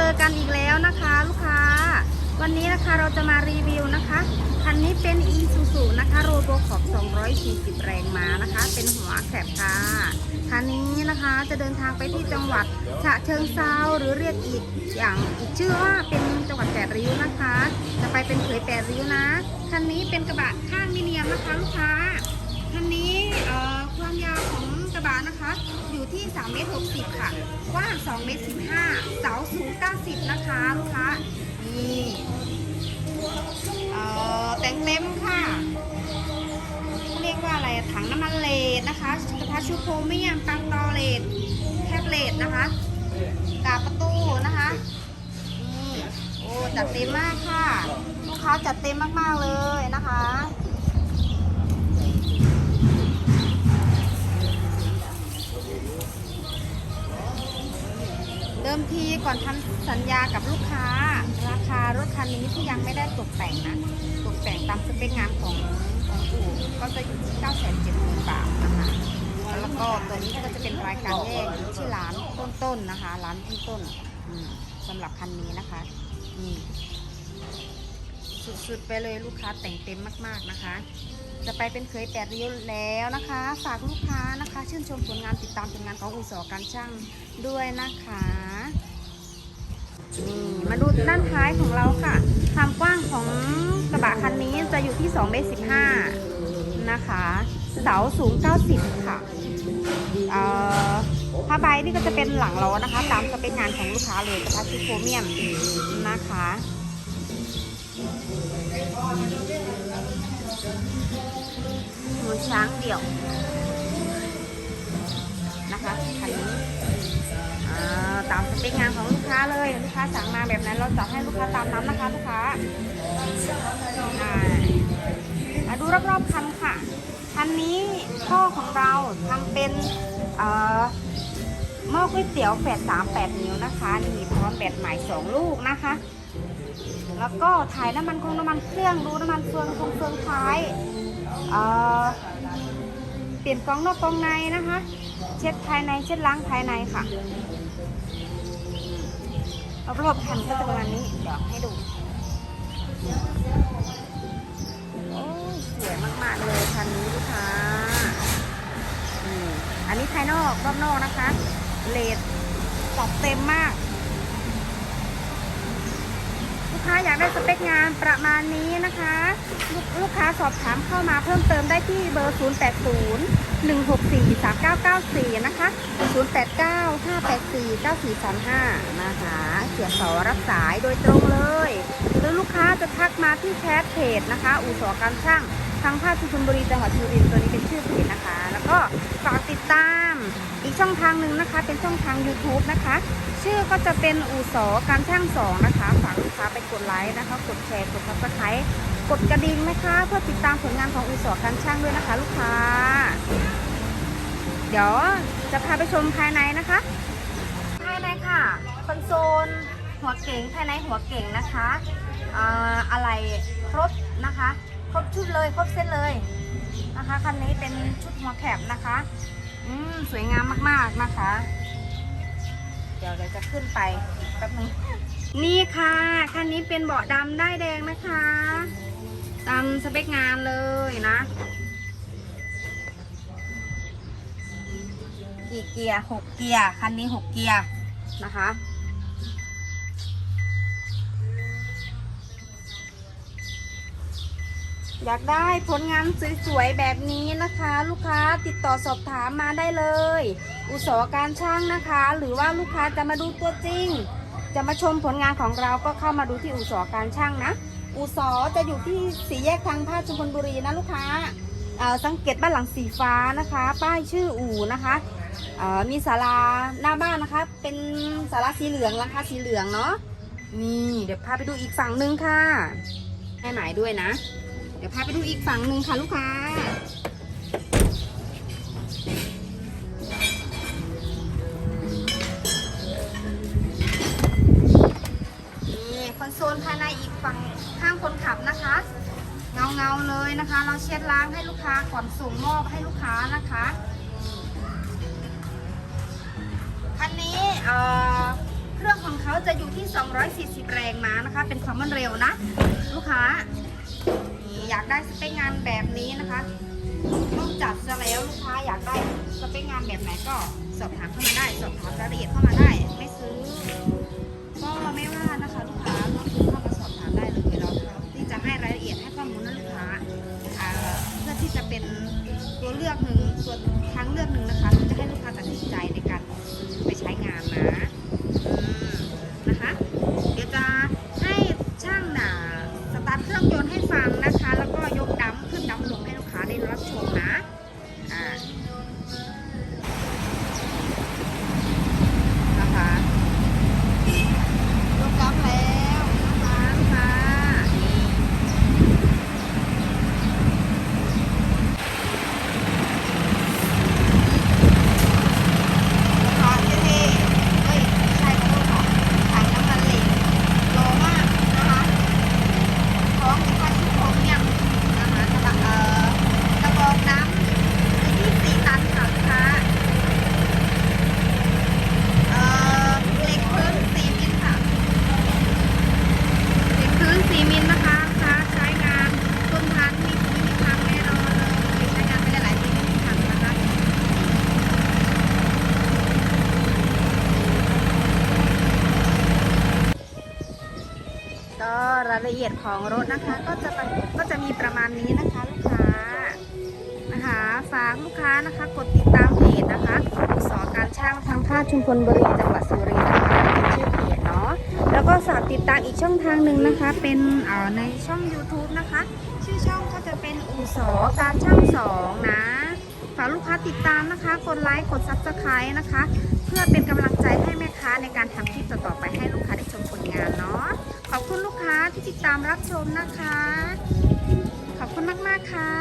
จอกันอีกแล้วนะคะ ลูกค้า วันนี้นะคะเราจะมารีวิวนะคะ คันนี้เป็น e s u s u นะคะโรโบขอบ240 แรงม้านะคะ เป็นหัวแคบค่ะ คันนี้นะคะจะเดินทางไปที่จังหวัดฉะเชิงเซาหรือเรียกอีกอย่างอีกชื่อว่าเป็นจังหวัดแปดริ้วนะคะ จะไปเป็นเขยแปดริ้วนะ คันนี้เป็นกระบะข้างมิเนียมนะคะลูกค้า คันนี้ความยาวของกระบะนะคะอยู่ที่3เมตร60ค่ะ กว้าง2เมตร15 เสาสูง 90 นะคะลูกค้า นี่เอ่อแต่งเต็มค่ะเขาเรียกว่าอะไรถังน้ำมันเลดนะคะกระทะชูโครเมียมปังตอเลดแคบเลดนะคะกาประตูนะคะนี่โอ้จัดเต็มมากค่ะ ลูกค้าจัดเต็มมากๆเลยนะคะ เดิมที ก่อนทำสัญญากับลูกค้า ราคารถคันนี้ที่ยังไม่ได้ตกแต่งนะ ตกแต่งตามสเปคงานของของอู่ก็จะอยู่ที่ 9 7 0 0 0 0บาทนะคะแล้วก็ตัวนี้ก็จะเป็นรายการแยกอยู่ที่ร้านต้นๆนะคะ ร้านต้นๆสำหรับคันนี้นะคะนี่สุดๆไปเลยลูกค้าแต่งเต็มมากๆนะคะ จะไปเป็นเคยแปดริ้วแล้วนะคะ ฝากลูกค้านะคะ ชื่นชมผลงานติดตามผลงานของอุตสาหการช่างด้วยนะคะ นี่มาดูด้านท้ายของเราค่ะ ความกว้างของกระบะคันนี้จะอยู่ที่2เมตร15นะคะ เสาสูง 90 ค่ะผ้าใบนี่ก็จะเป็นหลังล้อนะคะ ตามสเปคงานของลูกค้าเลยกระทะชิโครเมียมนะคะหมูช้างเดี่ยวนะคะคันนี้ ตามสเปคงานของลูกค้าเลยลูกค้าสั่งมาแบบนั้นเราจะให้ลูกค้าตามนั้นนะคะลูกค้ามาดูรอบๆคันค่ะคันนี้พ่อของเราทำเป็นเอ่อหม้อก๋วยเตี๋ยวแปดสามแปดนิ้วนะคะนี่พร้อมแบตใหม่สองลูกนะคะ แล้วก็ถ่ายน้ำมันคงน้ำมันเครื่องดูน้ำมันเฟืองคงเฟืองท้ายเอ่อเปลี่ยนกล่องนอกกล่องในนะคะ เช็ดภายในเช็ดล้างภายในค่ะ รอบๆแผ่นก็จะประมาณนี้ เดี๋ยวให้ดู โอ้สวยมากๆเลยคันนี้ลูกค้าอันนี้ภายนอกรอบนอกนะคะ เลดจัดเต็มมาก ลูกค้าอยากได้สเปคงานประมาณนี้นะคะลกลูกค้าสอบถามเข้ามาเพิ่มเติมได้ที่เบอร์ 080 164 3994 นะคะ 089 584 9435 นะคะ เสียสอรับสายโดยตรงเลย หรือลูกค้าจะทักมาที่แชทเพจนะคะอู่สอการช่างทางภาคสุพรรณบุรีจังหวัดสุรินทร์ตัวนี้เป็นชื่อเพจนะคะ แล้วก็ฝากติดตามอีกช่องทางหนึ่งนะคะ เป็นช่องทาง YouTube นะคะ ชื่อก็จะเป็นอู่สอการช่างสองนะคะ ฝากลูกค้าไปกดไลค์นะคะ กดแชร์ กดซับสไครต์ กดกระดิ่งนะคะ เพื่อติดตามผลงานของอู่สอการช่างด้วยนะคะ ลูกค้า เดี๋ยวจะพาไปชมภายในนะคะ ภายในค่ะคอนโซลหัวเก่งภายในหัวเก่งนะคะอ่าอะไรครบนะคะ ครบชุดเลยครบเซตเลยนะคะคันนี้เป็นชุดหัวแคบนะคะอืมสวยงามมากๆนะคะ เดี๋ยวเดี๋ยวจะขึ้นไปแป๊บนึงนี่ค่ะ คันนี้เป็นเบาะดำได้แดงนะคะ ตามสเปคงานเลยนะ กี่เกียร์หกเกียร์คันนี้หกเกียร์นะคะอยากได้ผลงานสวยๆแบบนี้นะคะ ลูกค้าติดต่อสอบถามมาได้เลย อุตสาหการช่างนะคะ หรือว่าลูกค้าจะมาดูตัวจริง จะมาชมผลงานของเราก็เข้ามาดูที่อุตสาหการช่างนะ อู่สอจะอยู่ที่สี่แยกทางภาคชุมพลบุรีนะลูกค้าสังเกตบ้านหลังสีฟ้านะคะ ป้ายชื่ออู่นะคะเอ่อมีศาลาหน้าบ้านนะคะ เป็นศาลาสีเหลืองหลังคาสีเหลืองเนาะนี่เดี๋ยวพาไปดูอีกฝั่งหนึ่งค่ะให้หมายด้วยนะ เดี๋ยวพาไปดูอีกฝั่งหนึ่งค่ะลูกค้า ฝั่งข้างคนขับนะคะ เงาเงาเลยนะคะ เราเช็ดล้างให้ลูกค้าก่อนส่งมอบให้ลูกค้านะคะคันนี้เครื่องของเขาจะอยู่ที่ 240 แรงม้านะคะ เป็นความรวดเร็วนะ ลูกค้า อยากได้สเปคงานแบบนี้นะคะนอกจากจะแล้วลูกค้าอยากได้สเปคงานแบบไหนก็สอบถามเข้ามาได้ สอบถามรายละเอียดเข้ามาได้ ไม่ซื้อ ก็ไม่ว่านะคะ ลูกค้าก็คือเข้าาสอบถามได้เลยเราที่จะให้รายละเอียดให้ข้อมูลนะลูกค้าเพื่อที่จะเป็นตัวเลือกหนึ่งตัวทางเลือกหนึ่งนะคะที่จะให้ลูกค้าตัดสินใจในการไปใช้งานนะนะคะ เดี๋ยวจะให้ช่างหนาสตาร์ทเครื่องยนต์ให้ฟังนะคะ แล้วก็ยกดัมขึ้นดัมลงให้ลูกค้าได้รับชมนะอ่านะคะ ยกดัมแล้วนะคะลูกค้านี่ลูกค้าเท่ๆเฮ้ยไม่ใช่ขอโทษค่ะถังน้ำมันเหลวโลมากนะคะพร้อมกับผ้าชุบพรมเนี่ยนะคะกระบะเอ่อกระบอกน้ำอยู่ที่4ตันค่ะลูกค้าเอ่อเหล็กพื้น4มิลค่ะ เหล็กพื้น4มิลนะคะคะใช้งานทนทานไม่ไม่มีพังแน่นอนเลยใช้งานไปได้หลายปีไม่มีพังนะคะ ก็รายละเอียด ของรถนะคะก็จะก็จะมีประมาณนี้นะคะลูกค้านะคะฝากลูกค้านะคะกดติดตามเพจนะคะอุสาหการช่างทางภาคชุมพลบุรีจังหวัดสุรินทร์นะคะเป็นชื่อเพจเนาะแล้วก็ฝากติดตามอีกช่องทางหนึ่งนะคะ เป็นในช่อง YouTube นะคะ ชื่อช่องก็จะเป็นอุสอการช่างสองนะฝากลูกค้าติดตามนะคะ กดไลค์กดซับสไครต์นะคะ เพื่อเป็นกำลังใจให้แม่ค้าในการทำคลิปต่อๆไปให้ลูกค้าได้ชมผลงานเนาะ คุณลูกค้าที่ติดตามรับชมนะคะ ขอบคุณมาก ๆ ค่ะ